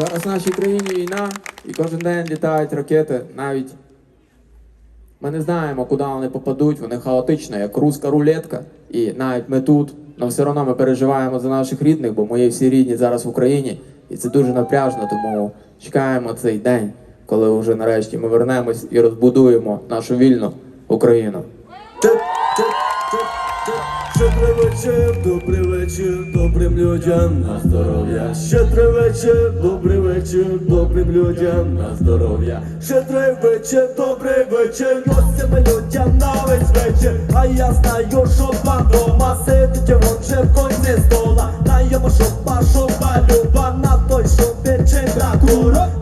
Зараз в нашій країні війна, і кожен день літають ракети. Навіть ми не знаємо, куди вони попадуть. Вони хаотично, як руська рулетка. І навіть ми тут, але все одно ми переживаємо за наших рідних, бо мої всі рідні зараз в Україні. І це дуже напряжно, тому чекаємо цей день, коли вже нарешті ми вернемось і розбудуємо нашу вільну Україну. Щедрий вечір, добрий вечір, добрим людям на здоров'я. Щедрий вечір, добрий вечір, добрим людям на здоров'я. Щедрий вечір, добрий вечір, гостям людям на весь вечір. А я знаю, що вам дома сидить вон же в конці стола. На йому шопа, шопа, люба, на той, що пече кура. Виточить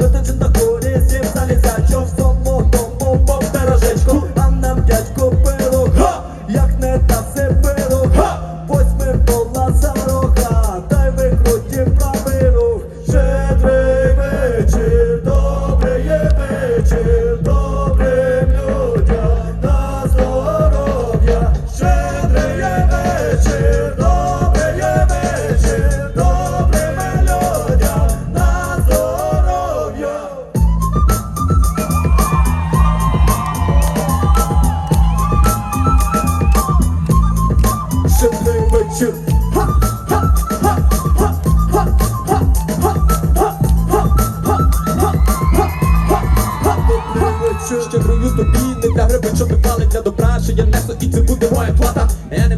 Щедрую тобі, не для гриби, що пали для добра, що я несу, і це буде моя плата. Я не